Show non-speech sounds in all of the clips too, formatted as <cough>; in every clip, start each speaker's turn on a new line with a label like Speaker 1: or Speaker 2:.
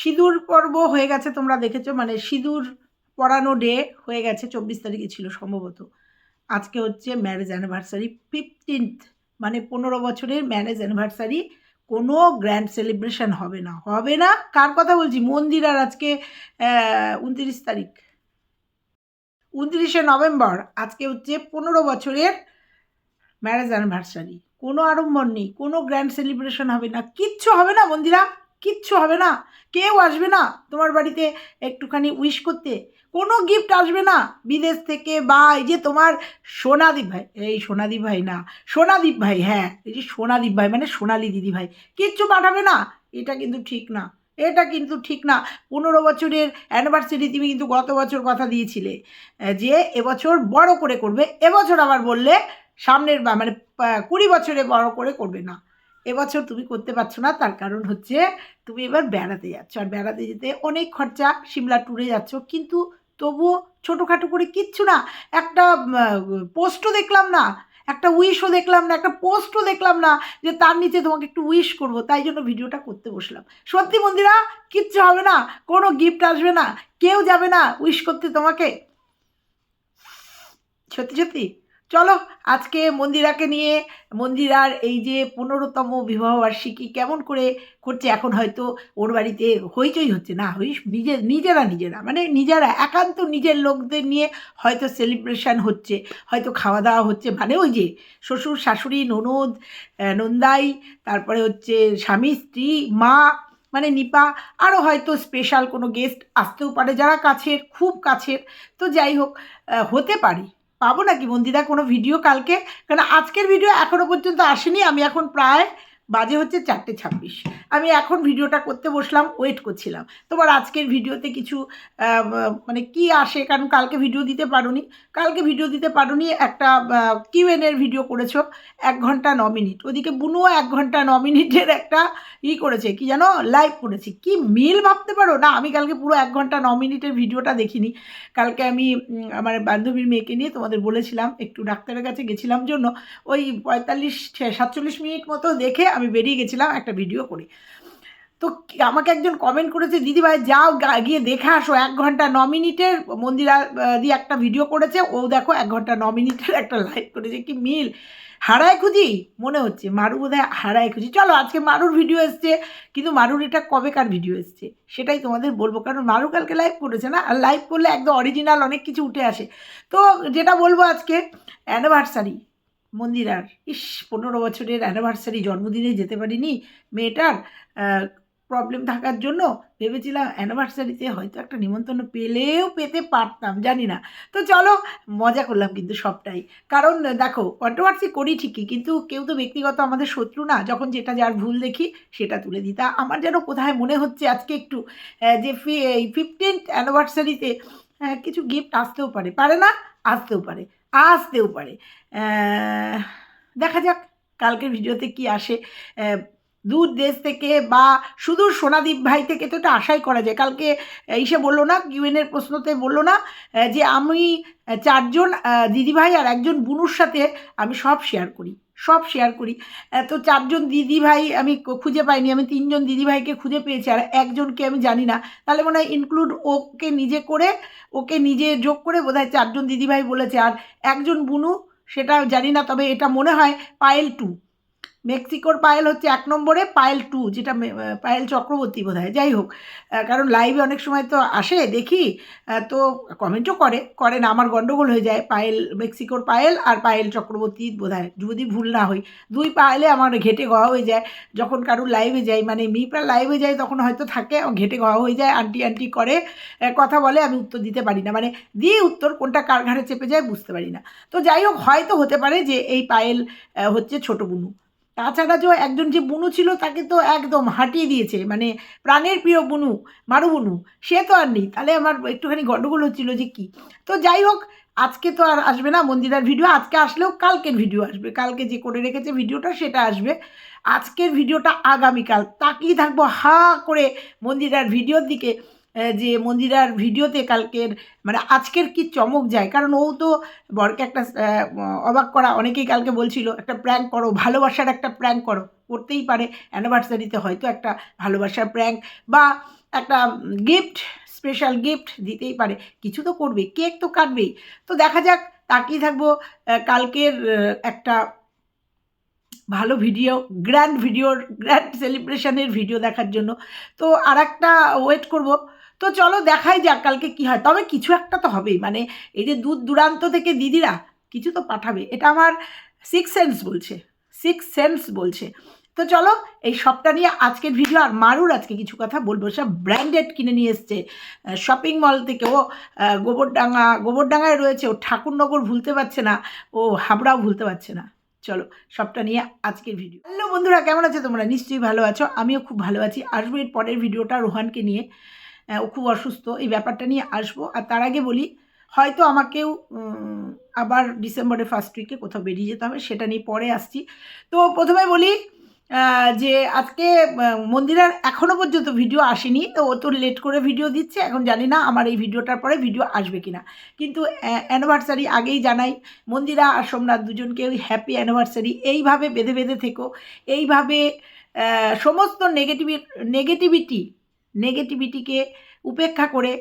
Speaker 1: সিঁদুর পর্ব হয়ে গেছে তোমরা দেখেছ মানে সিঁদুর পরানো ডে হয়ে গেছে, চব্বিশ তারিখে ছিল সম্ভবত। আজকে হচ্ছে ম্যারেজ অ্যানিভার্সারি ফিফটিন্থ মানে পনেরো বছরের ম্যারেজ অ্যানিভার্সারি কোনো গ্র্যান্ড সেলিব্রেশন হবে না। হবে না? কার কথা বলছি? মন্দিরার আজকে উনত্রিশ তারিখ। উনত্রিশে নভেম্বর, আজকে হচ্ছে পনেরো বছরের ম্যারেজ অ্যানিভার্সারি কোনো আড়ম্বর নেই, কোনো গ্র্যান্ড সেলিব্রেশন হবে না, কিচ্ছু হবে না মন্দিরা। কিচ্ছু হবে না। কেউ আসবে না তোমার বাড়িতে একটুখানি উইশ করতে। কোনো গিফট আসবে না। বিদেশ থেকে বা এই যে তোমার সোনাদীপ ভাই, এই সোনাদীপ ভাই না, সোনাদীপ ভাই হ্যাঁ এই যে সোনাদীপ ভাই মানে সোনালি দিদি ভাই, কিচ্ছু পাঠাবে না। এটা কিন্তু ঠিক না। এটা কিন্তু ঠিক না। পনেরো বছরের অ্যানিভার্সারি তুমি কিন্তু গত বছর কথা দিয়েছিলে যে এবছর বড় করে করবে। এবছর আবার বললে সামনের মানে কুড়ি বছরে বড় করে করবে না। এবছর তুমি করতে পারছ না, তার কারণ হচ্ছে তুমি এবার বেড়াতে যাচ্ছ। আর বেড়াতে যেতে অনেক খরচা, সিমলা ট্যুরে যাচ্ছ, কিন্তু তবুও ছোটোখাটো করে কিচ্ছু না, একটা পোস্টও দেখলাম না, একটা উইশও দেখলাম না, একটা পোস্টও দেখলাম না যে তার নিচে তোমাকে একটু উইশ করব, তাই জন্য ভিডিওটা করতে বসলাম। সত্যি মন্দিরা কিচ্ছু হবে না, কোনো গিফট আসবে না, কেউ যাবে না উইশ করতে তোমাকে। সত্যি সত্যি? চলো, আজকে মন্দিরাকে নিয়ে মন্দিরার এই যে পনেরোতম বিবাহবার্ষিকী কেমন করে করছে, এখন হয়তো ওর বাড়িতে হইচই হচ্ছে। না হই নিজের নিজেরা নিজেরা মানে নিজেরা, একান্ত নিজের লোকদের নিয়ে হয়তো সেলিব্রেশন হচ্ছে, হয়তো খাওয়া দাওয়া হচ্ছে। মানে ওই যে শ্বশুর, শাশুড়ি, ননদ নন্দাই, তারপরে হচ্ছে স্বামী, স্ত্রী, মা মানে নিপা আরও হয়তো স্পেশাল কোনো গেস্ট আসতেও পারে, যারা কাছের, খুব কাছের। তো যাই হোক হতে পারে। পাবো নাকি? বন্দিরা কোনো ভিডিও কালকে? কারণ আজকের ভিডিও এখনও পর্যন্ত আসেনি। আমি এখন প্রায় বাজে হচ্ছে চারটে ছাব্বিশ। আমি এখন ভিডিওটা করতে বসলাম ওয়েট করছিলাম। তোমার আজকের ভিডিওতে কিছু মানে কি আসে? কারণ কালকে ভিডিও দিতে পারোনি। কালকে ভিডিও দিতে পারোনি, একটা কিউএনের ভিডিও করেছ, এক ঘণ্টা ন মিনিট। ওদিকে বুনুও এক ঘণ্টা ন মিনিটের একটা ই করেছে, কি জানো? লাইভ করেছি। কি মিল ভাবতে পারো? না, আমি কালকে পুরো এক ঘণ্টা ন মিনিটের ভিডিওটা দেখিনি। কালকে আমি আমার বান্ধবীর মেয়েকে নিয়ে তোমাদের বলেছিলাম, একটু ডাক্তারের কাছে গেছিলাম জন্য। ওই পঁয়তাল্লিশ, সাতচল্লিশ মিনিট মতো দেখে আমি বেরিয়ে গেছিলাম একটা ভিডিও করে। তো আমাকে একজন কমেন্ট করেছে দিদিভাই যাও গিয়ে দেখে আসো, এক ঘণ্টা ন মিনিটের মন্দিরা দিয়ে একটা ভিডিও করেছে, ও দেখো এক ঘণ্টা ন মিনিটের একটা লাইভ করেছে, কি মিল? হারায় খুঁজি? মনে হচ্ছে, মারু বোধহয় হারায় খুঁজি। চলো, আজকে মারুর ভিডিও এসছে, কিন্তু মারুর এটা কবেকার ভিডিও এসছে? সেটাই তোমাদের বলব, কারণ মারু কালকে লাইভ করেছে না, আর লাইভ করলে একদম অরিজিনাল অনেক কিছু উঠে আসে। তো যেটা বলব আজকে অ্যানিভার্সারি মন্দিরার ইস, পনেরো বছরের অ্যানিভার্সারি জন্মদিনে যেতে পারিনি। মেয়েটার প্রবলেম থাকার জন্য ভেবেছিলাম অ্যানিভার্সারিতে হয়তো একটা নিমন্ত্রণ পেলেও পেতে পারতাম, জানি না। তো চলো, মজা করলাম কিন্তু সবটাই। কারণ, দেখো কন্ট্রোভার্সি করি ঠিকই, কিন্তু কেউ তো ব্যক্তিগত আমাদের শত্রু না। যখন যেটা যার ভুল দেখি, সেটা তুলে দিই। তা আমার যেন কোথায় মনে হচ্ছে আজকে একটু যে ফিফটিন্থ অ্যানিভার্সারিতে কিছু গিফট আসতেও পারে। পারে না? আসতেও পারে। আসতেও পারে। দেখা যাক কালকের ভিডিওতে কি আসে। দূর দেশ থেকে বা শুধু সোনাদীপ ভাই থেকে তো এটা আশাই করা যায়। কালকে ইসে বলল না কিউএনের প্রশ্নতে বলল না যে আমি চারজন দিদিভাই আর একজন বুনুর সাথে আমি সব শেয়ার করি। সব শেয়ার করি। তো চারজন দিদিভাই আমি খুঁজে পাইনি। আমি তিনজন দিদিভাইকে খুঁজে পেয়েছি আর একজনকে আমি জানি না। তাহলে মনে হয় ইনক্লুড ওকে নিজে করে, ওকে নিজে যোগ করে বোধ হয় চারজন দিদিভাই বলেছে। আর একজন বুনু, সেটা জানি না, তবে এটা মনে হয় পায়েল টু। মেক্সিকোর পায়েল হচ্ছে এক নম্বরে, পায়েল টু, যেটা পায়েল চক্রবর্তী বোধ হয় যাই হোক কারণ লাইভে অনেক সময় তো আসে, দেখি তো কমেন্টও করে করে না, আমার গণ্ডগোল হয়ে যায়। পায়েল, মেক্সিকোর পায়েল আর পায়েল চক্রবর্তী বোধ হয় যদি ভুল না হই দুই পায়েলে আমার ঘেটে গওয়া হয়ে যায়, যখন কারুর লাইভে যাই মানে মিপরা লাইভে যাই, তখন হয়তো থাকে ঘেটে গওয়া হয়ে যায়, আন্টি আন্টি করে কথা বলে, আমি উত্তর দিতে পারি না। মানে দিয়ে উত্তর কোনটা কার ঘাড়ে চেপে যায় বুঝতে পারি না। তো যাই হোক, হয়তো হতে পারে যে এই পায়েল হচ্ছে ছোটো বুনু। তাছাড়া যে একজন যে বুনু ছিল, তাকে তো একদম হাঁটিয়ে দিয়েছে। মানে প্রাণের প্রিয় বুনু, মারু বুনু, সে তো আর নেই। তাহলে আমার একটুখানি গণ্ডগোল হচ্ছিল যে কি? তো যাই হোক, আজকে তো আর আসবে না মন্দিরার ভিডিও, আজকে আসলেও কালকের ভিডিও আসবে। কালকে যে করে রেখেছে ভিডিওটা, সেটা আসবে। আজকের ভিডিওটা আগামীকাল। তাকিয়ে থাকব হা করে মন্দিরার ভিডিওর দিকে। যে মন্দিরার ভিডিওতে কালকের মানে আজকের কি চমক যায়? কারণ ও তো বরকে একটা অবাক করা, অনেকেই কালকে বলছিল, একটা প্র্যাঙ্ক করো, ভালোবাসার একটা প্র্যাঙ্ক করো। করতেই পারে অ্যানিভার্সারিতে হয়তো একটা ভালোবাসার প্র্যাঙ্ক বা একটা গিফট স্পেশাল গিফট দিতেই পারে। কিছু তো করবে কেক তো কাটবেই। তো দেখা যাক, তাকিয়ে থাকব কালকের একটা ভালো ভিডিও গ্র্যান্ড ভিডিওর গ্র্যান্ড সেলিব্রেশনের ভিডিও দেখার জন্য। তো আর একটা ওয়েট করব। তো চলো দেখাই যাক কালকে কি হয়। তবে কিছু একটা তো হবেই। মানে এই যে দূর দূরান্ত থেকে দিদিরা কিছু তো পাঠাবে। এটা আমার সিক্স সেন্স বলছে। সিক্স সেন্স বলছে। তো চলো এই সবটা নিয়ে আজকের ভিডিও আর মারুর আজকে কিছু কথা বলব। সব ব্র্যান্ডেড কিনে নিয়ে এসছে। শপিং মল থেকে। ও গোবরডাঙ্গা, গোবরডাঙ্গায় রয়েছে। ও ঠাকুরনগর ভুলতে পারছে না। ও হাবড়াও ভুলতে পারছে না। চলো সবটা নিয়ে আজকের ভিডিও হ্যালো বন্ধুরা, কেমন আছো তোমরা? নিশ্চয়ই ভালো আছো। আমিও খুব ভালো আছি। আসব এর পরের ভিডিওটা রোহানকে নিয়ে। ও খুব অসুস্থ, এই ব্যাপারটা নিয়ে আসব। আর তার আগে বলি, হয়তো আমাকেও আবার ডিসেম্বরের ফার্স্ট উইকে কোথাও বেরিয়ে যেতে হবে, সেটা নিয়ে পরে আসছি। তো প্রথমে বলি যে আজকে মন্দিরার এখনও পর্যন্ত ভিডিও আসেনি, তো ও তো লেট করে ভিডিও দিচ্ছে। এখন জানি না আমার এই ভিডিওটার পরে ভিডিও আসবে কি না কিন্তু অ্যানিভার্সারি আগেই জানাই, মন্দিরা আর সোমনাথ দুজনকে ওই হ্যাপি অ্যানিভার্সারি এইভাবে বেঁধে বেঁধে থেকো। এইভাবে সমস্ত নেগেটিভি নেগেটিভিটি নেগেটিভিটিকে উপেক্ষা করে,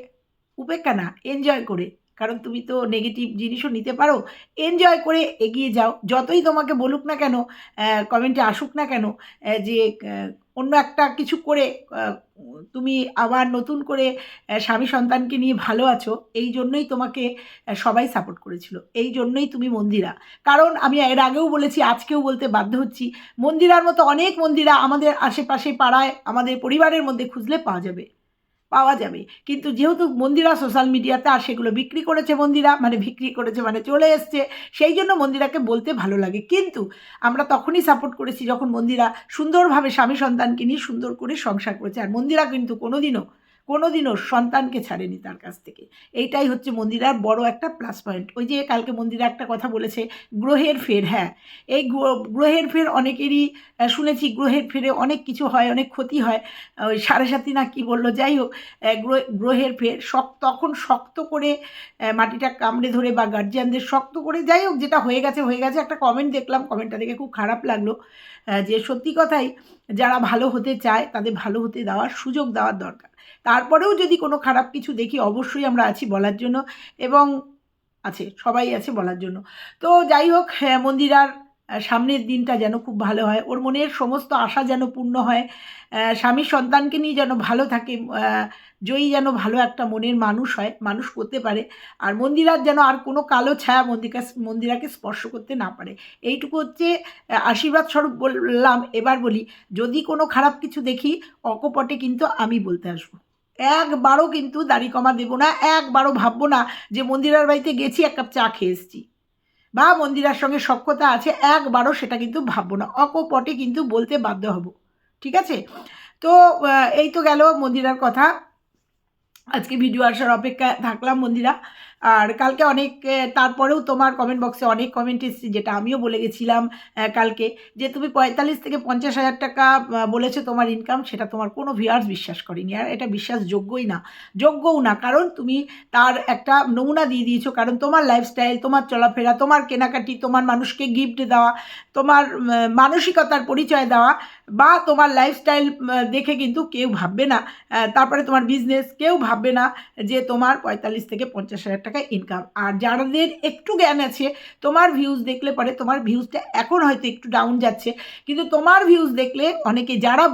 Speaker 1: উপেক্ষা না এনজয় করে। কারণ তুমি তো নেগেটিভ জিনিসও নিতে পারো। এনজয় করে এগিয়ে যাও। যতই তোমাকে বলুক না কেন কমেন্টে আসুক না কেন যে অন্য একটা কিছু করে তুমি আবার নতুন করে স্বামী সন্তানকে নিয়ে ভালো আছো, এই জন্যই তোমাকে সবাই সাপোর্ট করেছিল। এই জন্যই তুমি মন্দিরা। কারণ আমি এর আগেও বলেছি, আজকেও বলতে বাধ্য হচ্ছি, মন্দিরার মতো অনেক মন্দিরা আমাদের আশেপাশে পাড়ায়, আমাদের পরিবারের মধ্যে খুঁজলে পাওয়া যাবে। পাওয়া যাবে। কিন্তু যেহেতু মন্দিরা সোশ্যাল মিডিয়াতে আর সেগুলো বিক্রি করেছে মন্দিরা মানে বিক্রি করেছে মানে চলে এসছে, সেই জন্য মন্দিরাকে বলতে ভালো লাগে। কিন্তু আমরা তখনই সাপোর্ট করেছি যখন মন্দিরা সুন্দরভাবে স্বামী সন্তানকে নিয়ে সুন্দর করে সংসার করেছে। আর মন্দিরা কিন্তু কোনোদিনও কোনোদিনও সন্তানকে ছাড়েনি তার কাছ থেকে। এইটাই হচ্ছে মন্দিরার বড় একটা প্লাস পয়েন্ট ওই যে কালকে মন্দিরা একটা কথা বলেছে, গ্রহের ফের হ্যাঁ। এই গ্র- গ্রহের ফের অনেকেরই শুনেছি গ্রহের ফেরে অনেক কিছু হয়, অনেক ক্ষতি হয়। ওই সাড়ে সাথী না কি বলল, যাই হোক গ্রহের ফের শক্ত তখন শক্ত করে মাটিটা কামড়ে ধরে বা গার্জিয়ানদের শক্ত করে, যাই হোক, যেটা হয়ে গেছে হয়ে গেছে। একটা কমেন্ট দেখলাম কমেন্টটা দেখে খুব খারাপ লাগল। যে সত্যি কথাই, যারা ভালো হতে চায়, তাদের ভালো হতে দেওয়ার সুযোগ দেওয়ার দরকার। তারপরেও যদি কোনো খারাপ কিছু দেখি অবশ্যই আমরা আছি বলার জন্য এবং আছে সবাই আছে বলার জন্য। তো যাই হোক হ্যাঁ, মন্দিরার সামনের দিনটা যেন খুব ভালো হয়। ওর মনের সমস্ত আশা যেন পূর্ণ হয়। স্বামী সন্তানকে নিয়ে যেন ভালো থাকে জয়ী যেন ভালো একটা মনের মানুষ হয়, মানুষ করতে পারে। আর মন্দিরার যেন আর কোনো কালো ছায়া মন্দিরা মন্দিরাকে স্পর্শ করতে না পারে। এইটুকু হচ্ছে আশীর্বাদ স্বরূপ বললাম। এবার বলি, যদি কোনো খারাপ কিছু দেখি, অকপটে কিন্তু আমি বলতে আসব। একবারও কিন্তু দাড়ি কমা দেবো না, একবারও ভাববো না যে মন্দিরার বাড়িতে গেছি, এক কাপ চা খেয়ে এসেছি। বা মন্দিরার সঙ্গে সক্ষতা আছে, একবারও সেটা কিন্তু ভাববো না। অকপটে কিন্তু বলতে বাধ্য হব। ঠিক আছে? তো এই তো গেল মন্দিরার কথা। আজকে ভিডিও আসার অপেক্ষায় থাকলাম মন্দিরা। আর কালকে অনেক তারপরেও তোমার কমেন্ট বক্সে অনেক কমেন্ট এসেছে, যেটা আমিও বলে গেছিলাম কালকে, যে তুমি পঁয়তাল্লিশ থেকে পঞ্চাশ হাজার টাকা বলেছ তোমার ইনকাম সেটা তোমার কোনো ভিউয়ার্স বিশ্বাস করেনি। আর এটা বিশ্বাসযোগ্যই না, যোগ্যও না, কারণ তুমি তার একটা নমুনা দিয়ে দিয়েছ, কারণ তোমার লাইফস্টাইল তোমার চলাফেরা, তোমার কেনাকাটি, তোমার মানুষকে গিফট দেওয়া, তোমার মানসিকতার পরিচয় দেওয়া, বা তোমার লাইফস্টাইল দেখে কিন্তু কেউ ভাববে না। তারপরে তোমার বিজনেস কেউ ভাববে না যে তোমার পঁয়তাল্লিশ থেকে পঞ্চাশ হাজার টাকা ইনকাম আর যাদের একটু জ্ঞান আছে, তোমার ভিউজ দেখলে পরে তোমার ভিউজটা এখন হয়তো একটু ডাউন যাচ্ছে। কিন্তু তোমার ভিউজ দেখলে অনেকে যারা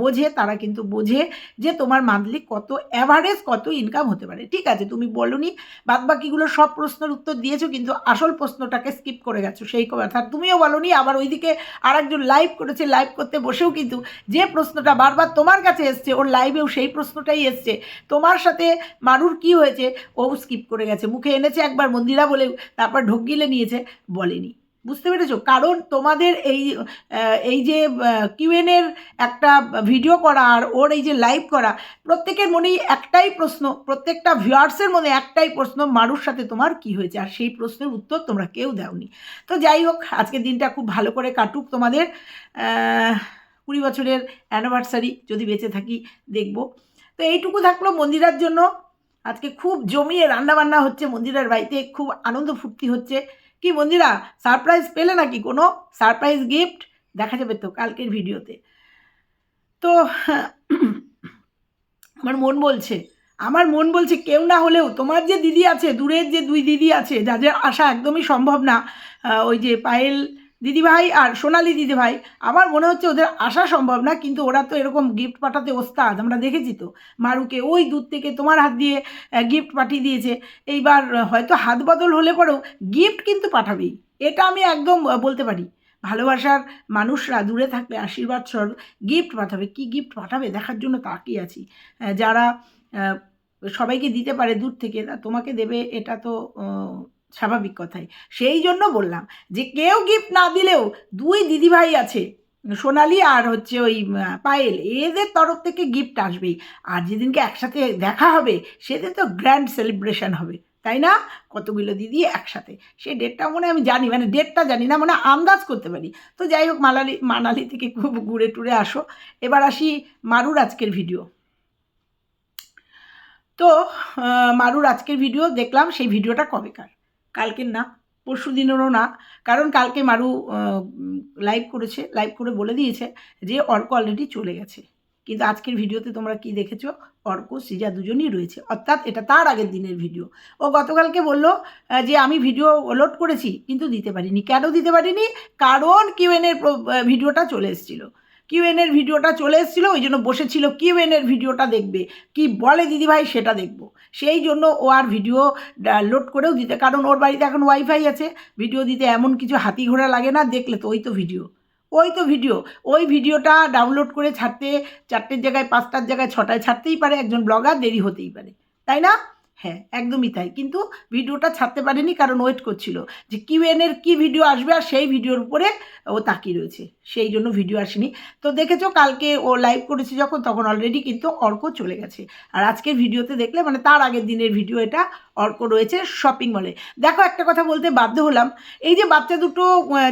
Speaker 1: বোঝে তারা কিন্তু বোঝে যে তোমার মান্থলি কত অ্যাভারেজ কত ইনকাম হতে পারে। ঠিক আছে, তুমি বলনি বাদ বাকিগুলো সব প্রশ্নের উত্তর দিয়েছ, কিন্তু আসল প্রশ্নটাকে স্কিপ করে গেছো। সেই কথা তুমিও বলনি, আবার ওইদিকে আরেকজন লাইভ করেছে লাইভ করতে বসেও কিন্তু যে প্রশ্নটা বারবার তোমার কাছে এসছে, ওর লাইভেও সেই প্রশ্নটাই এসছে। তোমার সাথে মারুর কি হয়েছে, ও স্কিপ করে গেছে। মুখে এনেছে একবার মন্দিরা বলে তারপর ঢোক গিলে নিয়েছে, বলেনি। বুঝতে পেরেছ? কারণ তোমাদের এই এই যে কিউএনের একটা ভিডিও করা আর ওর এই যে লাইভ করা, প্রত্যেকের মনেই একটাই প্রশ্ন, প্রত্যেকটা ভিউয়ার্সের মনে একটাই প্রশ্ন, মারুর সাথে তোমার কি হয়েছে? আর সেই প্রশ্নের উত্তর তোমরা কেউ দাওনি। তো যাই হোক, আজকের দিনটা খুব ভালো করে কাটুক তোমাদের। কুড়ি বছরের অ্যানিভার্সারি যদি বেঁচে থাকি, দেখব। তো এইটুকু থাকল মন্দিরার জন্য। আজকে খুব জমিয়ে রান্নাবান্না হচ্ছে মন্দিরার বাড়িতে, খুব আনন্দ ফুর্তি হচ্ছে। কি মন্দিরা সারপ্রাইজ পেলে নাকি কোনো? সারপ্রাইজ গিফট দেখা যাবে তো কালকের ভিডিওতে। তো, আমার মন বলছে, আমার মন বলছে কেউ না হলেও তোমার যে দিদি আছে, দূরের যে দুই দিদি আছে, যাদের আসা একদমই সম্ভব না ওই যে পায়েল দিদিভাই আর সোনালি দিদিভাই, আমার মনে হচ্ছে ওদের আসা সম্ভব না, কিন্তু ওরা তো এরকম গিফট পাঠাতে ওস্তাদ, আমরা দেখেছি তো। মারুকে ওই দূর থেকে তোমার হাত দিয়ে গিফট পাঠিয়ে দিয়েছে। এইবার হয়তো হাত বদল হলে পরেও গিফট কিন্তু পাঠাবেই। এটা আমি একদম বলতে পারি। ভালোবাসার মানুষরা দূরে থাকলে আশীর্বাদ স্বর গিফট পাঠাবে। কি গিফট পাঠাবে? দেখার জন্য তাকিয়ে আছি। যারা সবাইকে দিতে পারে দূর থেকে তোমাকে দেবে, এটা তো স্বাভাবিক কথাই। সেই জন্য বললাম যে, কেউ গিফট না দিলেও দুই দিদিভাই আছে, সোনালি আর হচ্ছে ওই পায়েল, এদের তরফ থেকে গিফট আসবেই। আর যেদিনকে একসাথে দেখা হবে, সেদিন তো গ্র্যান্ড সেলিব্রেশন হবে, তাই না? কতগুলো দিদি একসাথে। সে ডেটটা মনে আমি জানি মানে ডেটটা জানি না মানে আন্দাজ করতে পারি। তো যাই হোক মানালি মানালি থেকে খুব ঘুরে টুরে আসো। এবার আসি মারুর আজকের ভিডিও তো মারুর আজকের ভিডিও দেখলাম, সেই ভিডিওটা কবেকার? কালকের না, পরশু দিনেরও না, কারণ কালকে মারু লাইভ করেছে লাইভ করে বলে দিয়েছে যে অর্ক অলরেডি চলে গেছে। কিন্তু আজকের ভিডিওতে তোমরা কি দেখেছ? অর্ক, সিজা দুজনই রয়েছে। অর্থাৎ এটা তার আগের দিনের ভিডিও। ও গতকালকে বলল যে আমি ভিডিও লোড করেছি, কিন্তু দিতে পারিনি। কেন দিতে পারিনি? কারণ কিউএনের ভিডিওটা চলে এসেছিল। কিউএনের ভিডিওটা চলে এসেছিল, ওই জন্য বসেছিল কিউএনের ভিডিওটা দেখবে। কি বলে দিদিভাই সেটা দেখব। সেই জন্য ও আর ভিডিও লোড করেও দিতে, কারণ ওর বাড়িতে এখন ওয়াইফাই আছে। ভিডিও দিতে এমন কিছু হাতি ঘোড়া লাগে না, দেখলে তো, ওই তো ভিডিও। ওই তো ভিডিও। ওই ভিডিওটা ডাউনলোড করে ছাড়তে চারটের জায়গায়, পাঁচটার জায়গায়, ছটায় ছাড়তেই পারে, একজন ব্লগার দেরি হতেই পারে। তাই না? হ্যাঁ একদমই তাই। কিন্তু ভিডিওটা ছাড়তে পারেনি, কারণ ওয়েট করছিল যে কিউএনের কি ভিডিও আসবে আর সেই ভিডিওর উপরে ও তাকিয়ে রয়েছে। সেই জন্য ভিডিও আসেনি। তো দেখেছ, কালকে ও লাইভ করেছে যখন, তখন অলরেডি কিন্তু অর্ক চলে গেছে। আর আজকের ভিডিওতে দেখলে মানে তার আগের দিনের ভিডিও এটা অর্ক রয়েছে শপিং মলে দেখো একটা কথা বলতে বাধ্য হলাম, এই যে বাচ্চা দুটো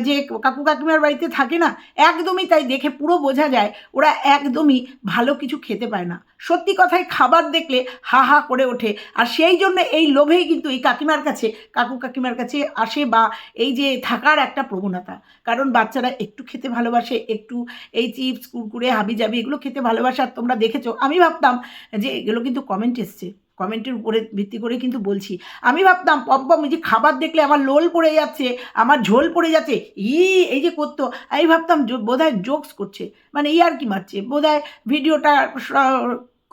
Speaker 1: যে কাকু কাকিমার বাড়িতে থাকে না, একদমই তাই দেখে পুরো বোঝা যায়, ওরা একদমই ভালো কিছু খেতে পায় না। সত্যি কথায় খাবার দেখলে হা হা করে ওঠে। আর সেই জন্য এই লোভেই কিন্তু এই কাকিমার কাছে, কাকু কাকিমার কাছে আসে বা এই যে থাকার একটা প্রবণতা। কারণ বাচ্চারা একটু খেতে ভালোবাসে, একটু এই চিপস, কুরকুরে হাবি জাবি এগুলো খেতে ভালোবাসে, আর তোমরা দেখেছ, আমি ভাবতাম যে এগুলো কিন্তু কমেন্ট এসছে। কমেন্টের উপরে ভিত্তি করে কিন্তু বলছি। আমি ভাবতাম পম্পম যে খাবার দেখলে আমার লোল পড়ে যাচ্ছে, আমার ঝোল পড়ে যাচ্ছে, ই, এই যে করতো। আমি ভাবতাম, বোধহয় জোকস করছে। মানে ই আর কি মারছে, বোধহয় ভিডিওটা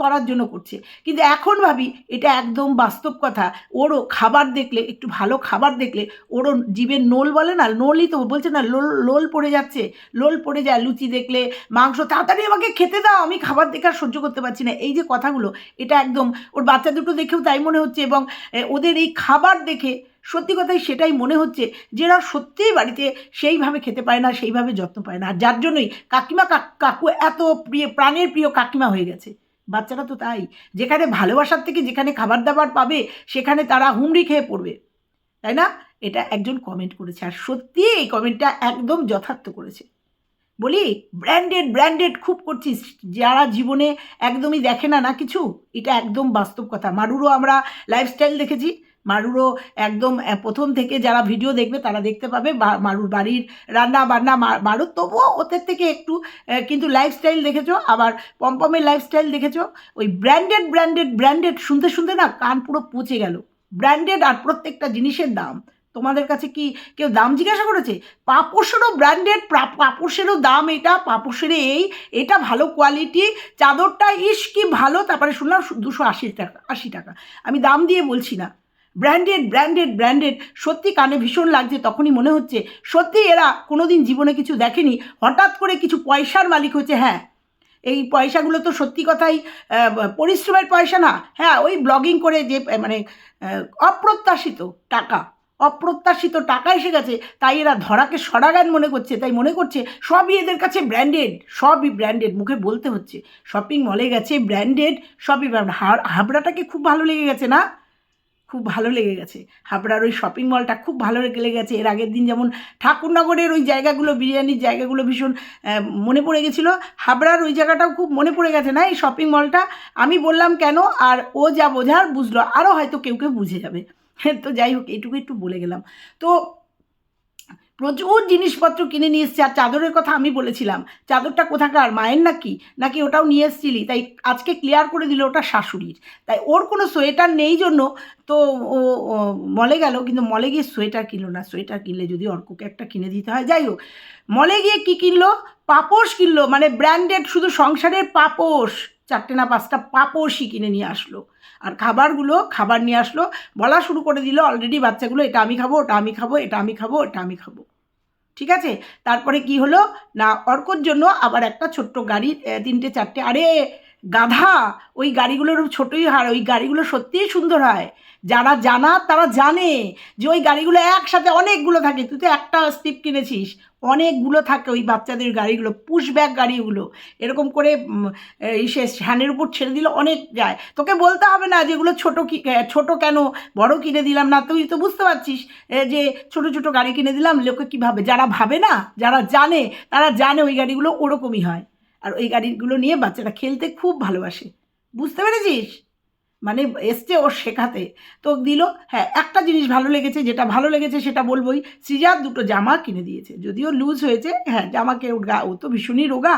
Speaker 1: করার জন্য করছে। কিন্তু এখন ভাবি, এটা একদম বাস্তব কথা। ওরও খাবার দেখলে, একটু ভালো খাবার দেখলে, ওরও জীবের নোল বলে না, নোলই তো বলছে না, লোল লোল পড়ে যাচ্ছে। লোল পড়ে যায়, লুচি দেখলে, মাংস, তাড়াতাড়ি আমাকে খেতে দাও, আমি খাবার দেখে আর সহ্য করতে পারছি না। এই যে কথাগুলো, এটা একদম, ওর বাচ্চা দুটো দেখেও তাই মনে হচ্ছে এবং ওদের এই খাবার দেখে সত্যি কথাই সেটাই মনে হচ্ছে যে এরা সত্যিই বাড়িতে সেইভাবে খেতে পায় না, সেইভাবে যত্ন পায় না। আর যার জন্যই কাকিমা, কাক- কাকু এত প্রিয়, প্রাণের প্রিয় কাকিমা হয়ে গেছে। বাচ্চারা তো তাই। যেখানে ভালোবাসার থেকে যেখানে খাবার দাবার পাবে, সেখানে তারা হুমড়ি খেয়ে পড়বে। তাই না? এটা একজন কমেন্ট করেছে। আর সত্যি এই কমেন্টটা একদম যথার্থ করেছে। বলি ব্র্যান্ডেড ব্র্যান্ডেড খুব করছিস। যারা জীবনে একদমই দেখে না না কিছু, এটা একদম বাস্তব কথা। মারুরও আমরা লাইফস্টাইল দেখেছি। মারুরও একদম প্রথম থেকে যারা ভিডিও দেখবে তারা দেখতে পাবে মারুর বাড়ির রান্না বান্না মারুর। তবুও ওদের থেকে একটু কিন্তু লাইফস্টাইল দেখেছ? আবার পম্পমের লাইফস্টাইল দেখেছ? ওই ব্র্যান্ডেড ব্র্যান্ডেড ব্র্যান্ডেড শুনতে শুনতে না কান পুরো পচে গেল। ব্র্যান্ডেড আর প্রত্যেকটা জিনিসের দাম। তোমাদের কাছে কি কেউ দাম জিজ্ঞাসা করেছে? পাপোশেরও ব্র্যান্ডেড পাপোশেরও দাম এটা পাপোশের এই, এটা ভালো কোয়ালিটি চাদরটা ইস কি ভালো, তারপরে শুনলাম দুশো আশি টাকা আশি টাকা। আমি দাম দিয়ে বলছি না। ব্র্যান্ডেড ব্র্যান্ডেড ব্র্যান্ডেড সত্যি কানে ভীষণ লাগছে, তখনই মনে হচ্ছে সত্যি এরা কোনো দিন জীবনে কিছু দেখেনি। হঠাৎ করে কিছু পয়সার মালিক হচ্ছে হ্যাঁ। এই পয়সাগুলো তো সত্যি কথাই পরিশ্রমের পয়সা না। হ্যাঁ ওই ব্লগিং করে যে মানে অপ্রত্যাশিত টাকা অপ্রত্যাশিত টাকা এসে গেছে, তাই এরা ধরাকে সরাগান মনে করছে, তাই মনে করছে সবই এদের কাছে ব্র্যান্ডেড সবই ব্র্যান্ডেড মুখে বলতে হচ্ছে শপিং মলে গেছে ব্র্যান্ডেড সবই, হাবড়াটাকে খুব ভালো লেগে গেছে না? খুব ভালো লেগে গেছে। হাবড়ার ওই শপিং মলটা খুব ভালো লেগে গেছে। এর আগের দিন যেমন ঠাকুরনগরের ওই জায়গাগুলো, বিরিয়ানির জায়গাগুলো ভীষণ মনে পড়ে গেছিল। হাবড়ার ওই জায়গাটাও খুব মনে পড়ে গেছে না এই শপিং মলটা আমি বললাম, কেন? আর ও যা বোঝার বুঝলো। আরও হয়তো কেউ কেউ বুঝে যাবে। <laughs> তো যাই হোক, এটুকু একটু বলে গেলাম। তো প্রচুর জিনিসপত্র কিনে নিয়ে এসছে। আর চাদরের কথা আমি বলেছিলাম, চাদরটা কোথাকার, মায়ের নাকি? নাকি ওটাও নিয়ে এসছিলি? তাই আজকে ক্লিয়ার করে দিল ওটা শাশুড়ির। তাই ওর কোনো সোয়েটার নেই জন্য তো ও মলে গেল, কিন্তু মলে গিয়ে সোয়েটার কিনলো না। সোয়েটার কিনলে যদি অর্ককে একটা কিনে দিতে হয়, যাই হোক। মলে গিয়ে কী কিনলো? পাপোশ কিনলো মানে ব্র্যান্ডেড শুধু সংসারের পাপোশ। চারটে না পাঁচটা পাপোশই কিনে নিয়ে আসলো। আর খাবারগুলো, খাবার নিয়ে আসলো, বলা শুরু করে দিল অলরেডি বাচ্চাগুলো, এটা আমি খাব, ওটা আমি খাব, এটা আমি খাব এটা আমি খাব। ঠিক আছে? তারপরে কি হলো? না, অর্কর জন্য আবার একটা ছোট্ট গাড়ি তিনটে, চারটে, আরে গাধা, ওই গাড়িগুলোর ছোটোই হার, ওই গাড়িগুলো সত্যিই সুন্দর হয়। যারা জানা, তারা জানে যে ওই গাড়িগুলো একসাথে অনেকগুলো থাকে। তুই তো একটা স্টিপ কিনেছিস, অনেকগুলো থাকে ওই বাচ্চাদের গাড়িগুলো পুশ ব্যাগ গাড়িগুলো। এরকম করে সে হ্যানের উপর ছেড়ে দিলে অনেক যায়। তোকে বলতে হবে না যেগুলো ছোটো ছোটো কেন? বড় কিনে দিলাম না। তুই তো বুঝতে পারছিস যে ছোট ছোট গাড়ি কিনে দিলাম, লোকে কী ভাবে যারা ভাবে না, যারা জানে, তারা জানে ওই গাড়িগুলো ওরকমই হয়। আর ওই গাড়িগুলো নিয়ে বাচ্চারা খেলতে খুব ভালোবাসে। বুঝতে পেরেছিস? মানে এসছে ও শেখাতে। তো দিল হ্যাঁ একটা জিনিস ভালো লেগেছে, যেটা ভালো লেগেছে সেটা বলবোই। সৃজার দুটো জামা কিনে দিয়েছে। যদিও লুজ হয়েছে হ্যাঁ জামাকে কেউ গা, ও তো ভীষণই রোগা।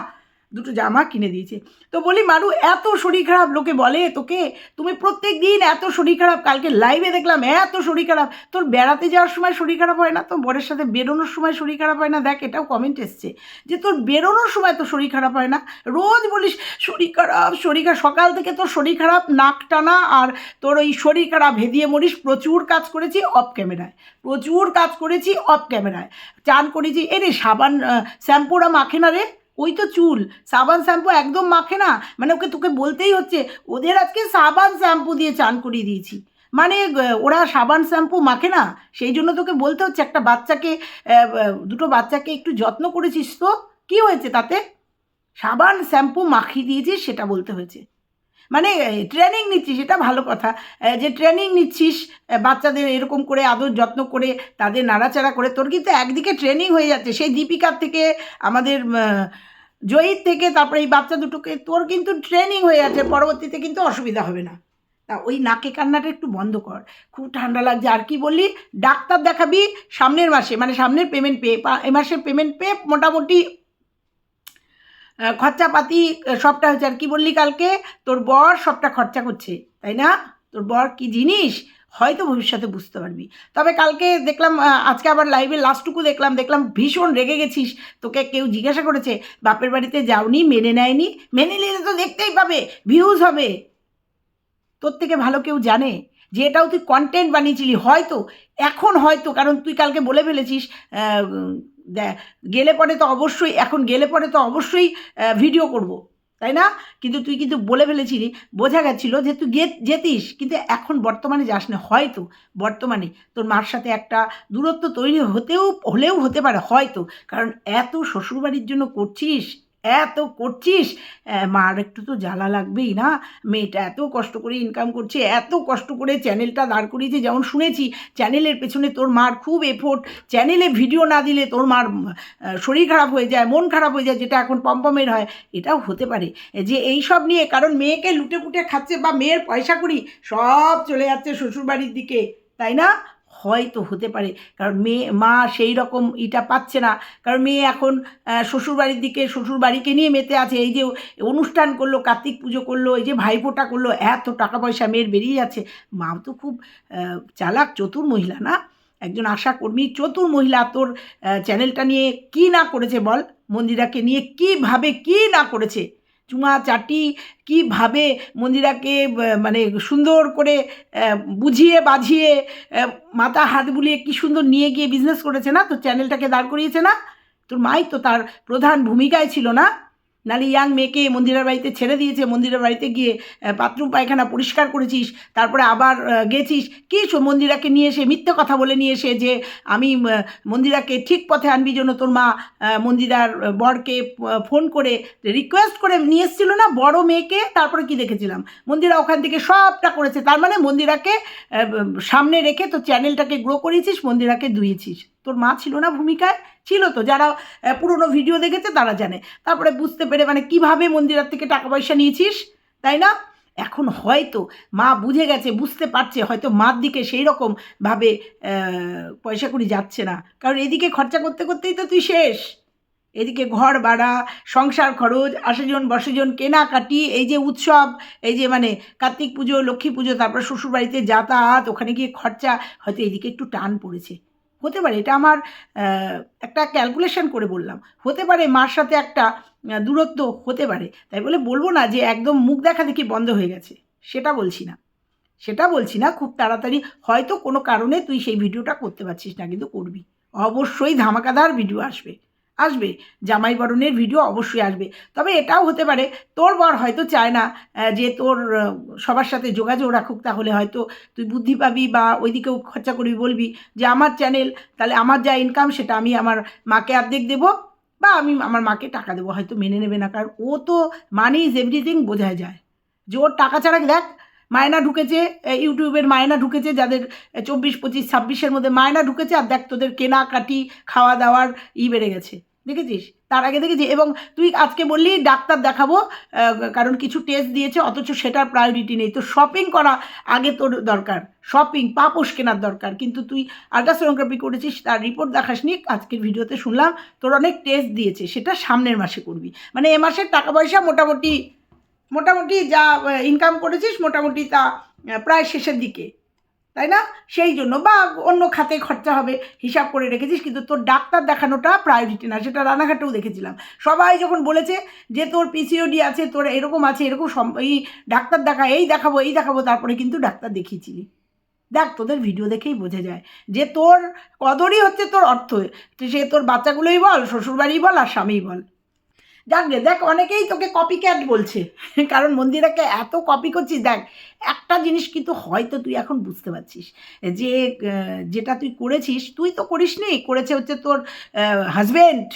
Speaker 1: দুটো জামা কিনে দিয়েছে। তো বলি, মারু, এত শরীর খারাপ, লোকে বলে তোকে, তুমি প্রত্যেক দিন এত শরীর খারাপ, কালকে লাইভে দেখলাম এত শরীর খারাপ, তোর বেড়াতে যাওয়ার সময় শরীর খারাপ হয় না, তোর বরের সাথে বেরোনোর সময় শরীর খারাপ হয় না? দেখ, এটাও কমেন্ট এসছে। যে তোর বেরোনোর সময় তো শরীর খারাপ হয় না, রোজ বলিস, শরীর খারাপ শরীর খারাপ, সকাল থেকে তোর শরীর খারাপ, নাক টানা, আর তোর ওই শরীর খারাপ, হেদিয়ে মরিস, প্রচুর কাজ করেছি অফ ক্যামেরায় প্রচুর কাজ করেছি অফ ক্যামেরায় চান করেছি, এ রে সাবান শ্যাম্পুরা মাখে না রে? ওই তো চুল, সাবান শ্যাম্পু একদম মাখে না। মানে ওকে তোকে বলতেই হচ্ছে, ওদের আজকে সাবান শ্যাম্পু দিয়ে চান করিয়ে দিয়েছি। মানে ওরা সাবান শ্যাম্পু মাখে না, সেই জন্য তোকে বলতে হচ্ছে একটা বাচ্চাকে দুটো বাচ্চাকে একটু যত্ন করেছিস তো? কী হয়েছে তাতে? সাবান শ্যাম্পু মাখিয়ে দিয়েছিস, সেটা বলতে হয়েছে। মানে ট্রেনিং নিচ্ছিস, এটা ভালো কথা। যে ট্রেনিং নিচ্ছিস বাচ্চাদের এরকম করে, আদর যত্ন করে, তাদের নাড়াচাড়া করে, তোর কিন্তু একদিকে ট্রেনিং হয়ে যাচ্ছে। সেই দীপিকার থেকে, আমাদের জয়ীর থেকে, তারপরে এই বাচ্চা দুটোকে, তোর কিন্তু ট্রেনিং হয়ে যাচ্ছে। পরবর্তীতে কিন্তু অসুবিধা হবে না। তা ওই নাকে কান্নাটা একটু বন্ধ কর। খুব ঠান্ডা লাগছে। আর কি বললি? ডাক্তার দেখাবি সামনের মাসে মানে সামনের পেমেন্ট পেয়ে এ মাসের পেমেন্ট পেয়ে মোটামুটি খরচাপাতি সবটা হচ্ছে আর কি বললি কালকে? তোর বর সবটা খরচা করছে, তাই না? তোর বর কি জিনিস? হয়তো ভবিষ্যতে বুঝতে পারবি। তবে কালকে দেখলাম আজকে আবার লাইভে লাস্টটুকু দেখলাম দেখলাম ভীষণ রেগে গেছিস। তোকে কেউ জিজ্ঞাসা করেছে, বাপের বাড়িতে যাওনি, মেনে নেয়নি? মেনে নিলে তো দেখতেই পাবে ভিউজ হবে। তোর থেকে ভালো কেউ জানে? যে এটাও তুই কন্টেন্ট বানিয়েছিলি, হয়তো, এখন হয়তো, কারণ তুই কালকে বলে ফেলেছিস গেলে পরে তো অবশ্যই, এখন গেলে পরে তো অবশ্যই ভিডিও করব, তাই না? কিন্তু তুই কিন্তু বলে ফেলেছিলি, বোঝা গেছিল যে তুই গে যেতিস, কিন্তু এখন বর্তমানে যাস না, হয়তো, বর্তমানে, তোর মার সাথে একটা দূরত্ব তৈরি হতেও, হলেও হতে পারে, হয়তো, কারণ এত শ্বশুরবাড়ির জন্য করছিস এত করছিস? মার একটু তো জ্বালা লাগবেই না? মেয়েটা এত কষ্ট করে ইনকাম করছে, এত কষ্ট করে চ্যানেলটা দাঁড় করিয়েছে, যেমন শুনেছি চ্যানেলের পেছনে তোর মার খুব এফোর্ট চ্যানেলে ভিডিও না দিলে তোর মার শরীর খারাপ হয়ে যায়, মন খারাপ হয়ে যায়, যেটা এখন পম্পমের হয়। এটাও হতে পারে। যে এই সব নিয়ে কারণ মেয়েকে লুটে পুটে খাচ্ছে বা মেয়ের পয়সা করি, সব চলে যাচ্ছে শ্বশুরবাড়ির দিকে, তাই না? হয়তো হতে পারে। কারণ মেয়ে, মা সেই রকম ইটা পাচ্ছে না। কারণ মেয়ে এখন শ্বশুরবাড়ির দিকে, শ্বশুরবাড়িকে নিয়ে মেতে আছে। এই যে অনুষ্ঠান করল, কার্তিক পুজো করল, এই যে ভাইফোঁটা করল, এত টাকা পয়সা মেয়ের বেরিয়ে যাচ্ছে। মাও তো খুব চালাক, চতুর মহিলা না? একজন আশা কর্মী চতুর মহিলা। তোর চ্যানেলটা নিয়ে কি না করেছে বল? মন্দিরাকে নিয়ে কীভাবে কি না করেছে? চুমা চাটি কীভাবে মন্দিরাকে মানে সুন্দর করে বুঝিয়ে বাঝিয়ে মাথা হাত বুলিয়ে কী সুন্দর নিয়ে গিয়ে বিজনেস করেছে না? তোর চ্যানেলটাকে দাঁড় করিয়েছে না? তোর মাই তো তার প্রধান ভূমিকায় ছিল না? নালে ইয়াং মেয়েকে মন্দিরের বাড়িতে ছেড়ে দিয়েছে, মন্দিরের বাড়িতে গিয়ে বাথরুম, পায়খানা পরিষ্কার করেছিস, তারপরে আবার গেছিস। কি মন্দিরাকে নিয়ে এসে মিথ্যে কথা বলে নিয়ে এসে যে আমি মন্দিরাকে ঠিক পথে আনবি জন্য তোর মা মন্দিরার বরকে ফোন করে রিকোয়েস্ট করে নিয়ে এসেছিল না, বড় মেয়েকে, তারপরে কি দেখেছিলাম? মন্দিরা ওখান থেকে সবটা করেছে, তার মানে মন্দিরাকে সামনে রেখে তো চ্যানেলটাকে গ্রো করিয়েছিস মন্দিরাকে দুইয়েছিস তোর মা ছিল না ভূমিকায়? ছিল তো। যারা পুরনো ভিডিও দেখেছে তারা জানে। তারপরে বুঝতে পেরে মানে কীভাবে মন্দিরার থেকে টাকা পয়সা নিয়েছিস? তাই না? এখন হয়তো মা বুঝে গেছে, বুঝতে পারছে, হয়তো মার দিকে সেই রকম ভাবে পয়সা করি যাচ্ছে না। কারণ এদিকে খরচা করতে করতেই তো তুই শেষ। এদিকে ঘর ভাড়া, সংসার খরচ, আশাজন, বসজন, কেনাকাটি, এই যে উৎসব, এই যে মানে কার্তিক পুজো, লক্ষ্মী পুজো, তারপর শ্বশুরবাড়িতে যাতায়াত, ওখানে গিয়ে খরচা, হয়তো এদিকে একটু টান পড়েছে। হতে পারে, এটা আমার একটা ক্যালকুলেশন করে বললাম। হতে পারে মার সাথে একটা দূরত্ব হতে পারে। তাই বলে বলব না যে একদম মুখ দেখা দেখি বন্ধ হয়ে গেছে, সেটা বলছি না। সেটা বলছি না, খুব তাড়াতাড়ি হয়তো কোনো কারণে তুই সেই ভিডিওটা করতে পারছিস না, কিন্তু করবি। অবশ্যই ধামাকাদার ভিডিও আসবে। আসবে। জামাই বরণের ভিডিও অবশ্যই আসবে। তবে এটাও হতে পারে, তোর বর হয়তো চায় না যে তোর সবার সাথে যোগাযোগ রাখুক তাহলে হয়তো তুই বুদ্ধি পাবি বা ওইদিকেও খরচা করবি বলবি যে আমার চ্যানেল তাহলে আমার যা ইনকাম সেটা আমি আমার মাকে অর্ধেক দেবো বা আমি আমার মাকে টাকা দেবো। হয়তো মেনে নেবে না, কারণ ও তো মানি ইজ এভরিথিং বোঝা যায়। যে ওর টাকা ছাড়া দেখ মায়না ঢুকেছে ইউটিউবের মায়না ঢুকেছে, যাদের চব্বিশ, পঁচিশ, ছাব্বিশের মধ্যে মায়না ঢুকেছে, আর দেখ তোদের কেনাকাটি খাওয়া দাওয়ার ই বেড়ে গেছে। দেখেছিস? তার আগে দেখেছি। এবং তুই আজকে বললি, ডাক্তার দেখাবো কারণ কিছু টেস্ট দিয়েছে, অথচ সেটার প্রায়োরিটি নেই। তো শপিং করা আগে তোর দরকার। শপিং পাপোশ কেনার দরকার। কিন্তু তুই আল্ট্রাসোনোগ্রাফি করেছিস, তার রিপোর্ট দেখাসনি আজকের ভিডিওতে শুনলাম, তোর অনেক টেস্ট দিয়েছে, সেটা সামনের মাসে করবি। মানে এ মাসের টাকা পয়সা মোটামুটি মোটামুটি যা ইনকাম করেছিস মোটামুটি তা প্রায় শেষের দিকে। তাই না? সেই জন্য বা অন্য খাতে খরচা হবে, হিসাব করে রেখেছিস, কিন্তু তোর ডাক্তার দেখানোটা প্রায়োরিটি না, সেটা রানাঘাটেও দেখেছিলাম। সবাই যখন বলেছে যে তোর পিসিওডি আছে, তোর এরকম আছে, এরকম এই ডাক্তার দেখা, এই দেখাবো এই দেখাবো, তারপরে কিন্তু ডাক্তার দেখিয়েছিলি। দেখ, তোদের ভিডিও দেখেই বোঝা যায় যে তোর, কদরই হচ্ছে তোর অর্থ। সে তোর বাচ্চাগুলোই বল শ্বশুরবাড়ি বল আর স্বামীই বল। যাক গে দেখ, অনেকেই তোকে কপি ক্যাট বলছে। কারণ মন্দিরাকে এত কপি করছিস, দেখ, একটা জিনিস কিন্তু হয়তো তুই এখন বুঝতে পারছিস। যে যেটা তুই করেছিস, তুই তো করিসনি, করেছে হচ্ছে তোর হাজবেন্ড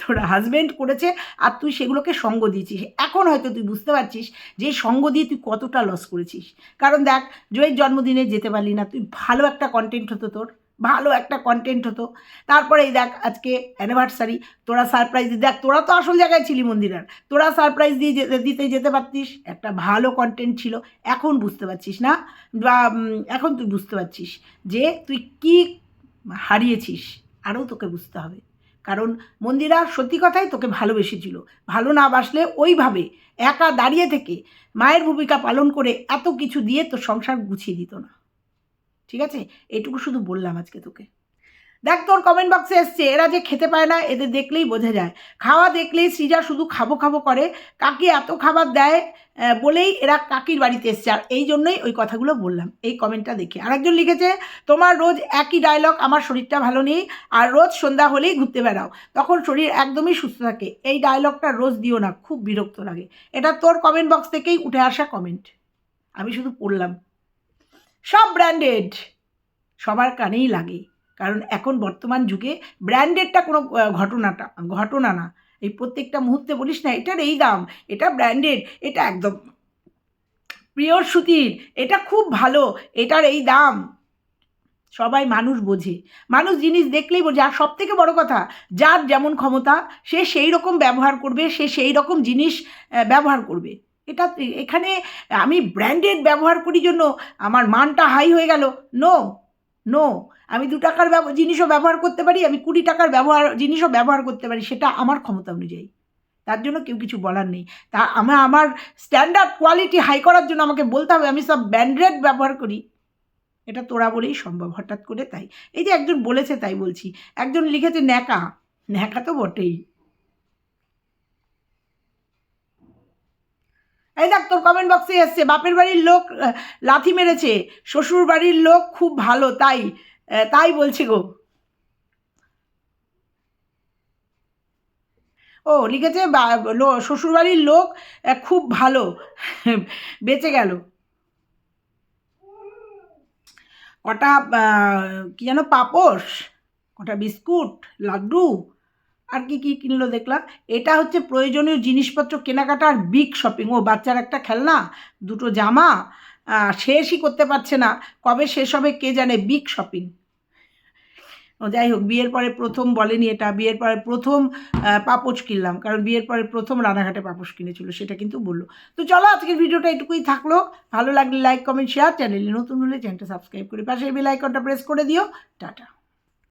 Speaker 1: তোর হাজব্যান্ড করেছে আর তুই সেগুলোকে সঙ্গ দিয়েছিস। এখন হয়তো তুই বুঝতে পারছিস যে সঙ্গ দিয়ে তুই কতটা লস করেছিস। কারণ দেখ, জয়ের জন্মদিনে যেতে পারলি না, তুই ভালো একটা কন্টেন্ট হতো তোর। ভালো একটা কন্টেন্ট হতো। তারপরে এই দেখ আজকে অ্যানিভার্সারি তোরা সারপ্রাইজ দেখ, তোরা তো আসল জায়গায় ছিলি মন্দিরার। তোরা সারপ্রাইজ দিয়ে যেতে দিতে যেতে পারতিস, একটা ভালো কন্টেন্ট ছিল। এখন বুঝতে পারছিস না? বা এখন তুই বুঝতে পারছিস যে, তুই কি হারিয়েছিস? আরও তোকে বুঝতে হবে। কারণ মন্দিরা সত্যি কথাই তোকে ভালোবেসেছিল। ভালো না বাসলে ওইভাবে একা দাঁড়িয়ে থেকে মায়ের ভূমিকা পালন করে এত কিছু দিয়ে তোর সংসার গুছিয়ে দিত না। ঠিক আছে? এটুকু শুধু বললাম আজকে তোকে। দেখ তোর কমেন্ট বক্সে এসছে, এরা যে খেতে পায় না, এদের দেখলেই বোঝা যায়। খাওয়া দেখলেই সৃজা শুধু খাব খাব করে, কাকি এত খাবার দেয় বলেই এরা কাকির বাড়িতে এসছে। আর এই জন্যই ওই কথাগুলো বললাম, এই কমেন্টটা দেখে। আরেকজন লিখেছে, তোমার রোজ একই ডায়লগ আমার শরীরটা ভালো নেই, আর রোজ সন্ধ্যা হলেই ঘুরতে বেড়াও। তখন শরীর একদমই সুস্থ থাকে। এই ডায়লগটা রোজ দিও না, খুব বিরক্ত লাগে। এটা তোর কমেন্ট বক্স থেকেই উঠে আসা কমেন্ট আমি শুধু পড়লাম। সব ব্র্যান্ডেড সবার কানেই লাগে। কারণ এখন বর্তমান যুগে ব্র্যান্ডেডটা কোনো ঘটনাটা, ঘটনা না। এই প্রত্যেকটা মুহূর্তে বলিস না, এটার এই দাম, এটা ব্র্যান্ডেড এটা একদম পিওর সুতির, এটা খুব ভালো, এটার এই দাম। সবাই মানুষ বোঝে। মানুষ জিনিস দেখলেই বোঝে। আর সব থেকে বড় কথা, যার যেমন ক্ষমতা, সে সেই রকম ব্যবহার করবে, সে সেই রকম জিনিস ব্যবহার করবে। এটা এখানে আমি ব্র্যান্ডেড ব্যবহার করি জন্য আমার মানটা হাই হয়ে গেল। নো নো আমি দু টাকার জিনিসও ব্যবহার করতে পারি, আমি কুড়ি টাকার ব্যবহার, জিনিসও ব্যবহার করতে পারি, সেটা আমার ক্ষমতা অনুযায়ী। তার জন্য কেউ কিছু বলার নেই। তা আমার আমার স্ট্যান্ডার্ড কোয়ালিটি হাই করার জন্য আমাকে বলতে হবে, আমি সব ব্র্যান্ডেড ব্যবহার করি। এটা তোরা বলেই সম্ভব, হঠাৎ করে তাই। এই যে একজন বলেছে তাই বলছি। একজন লিখেছে ন্যাকা। ন্যাকা তো বটেই। এই দেখ, তোর কমেন্ট বক্সে এসছে, বাপের বাড়ির লোক লাথি মেরেছে, শ্বশুর বাড়ির লোক খুব ভালো, তাই তাই বলছে গো। ও, লিখেছে, বা- লো- শ্বশুরবাড়ির লোক খুব ভালো, <laughs> বেঁচে গেল। কটা কি যেন, পাপোশ, কটা বিস্কুট, লাড্ডু আর কি কি কিনলো দেখলাম? এটা হচ্ছে প্রয়োজনীয় জিনিসপত্র কেনাকাটা আর বিগ শপিং ও, বাচ্চার একটা খেলনা, দুটো জামা শেষই করতে পারছে না। কবে শেষ হবে কে জানে? বিগ শপিং ও, যাই হোক, বিয়ের পরে প্রথম বলেনি এটা। বিয়ের পরে প্রথম পাপোশ কিনলাম। কারণ বিয়ের পরে প্রথম রানাঘাটে পাপোশ কিনেছিল, সেটা কিন্তু বলল। তো চলো, আজকের ভিডিওটা এটুকুই থাকল। ভালো লাগলে লাইক কমেন্ট শেয়ার চ্যানেলে নতুন হলে চ্যানেলটা সাবস্ক্রাইব করে পাশে বেল আইকনটা প্রেস করে দিও। টাটা।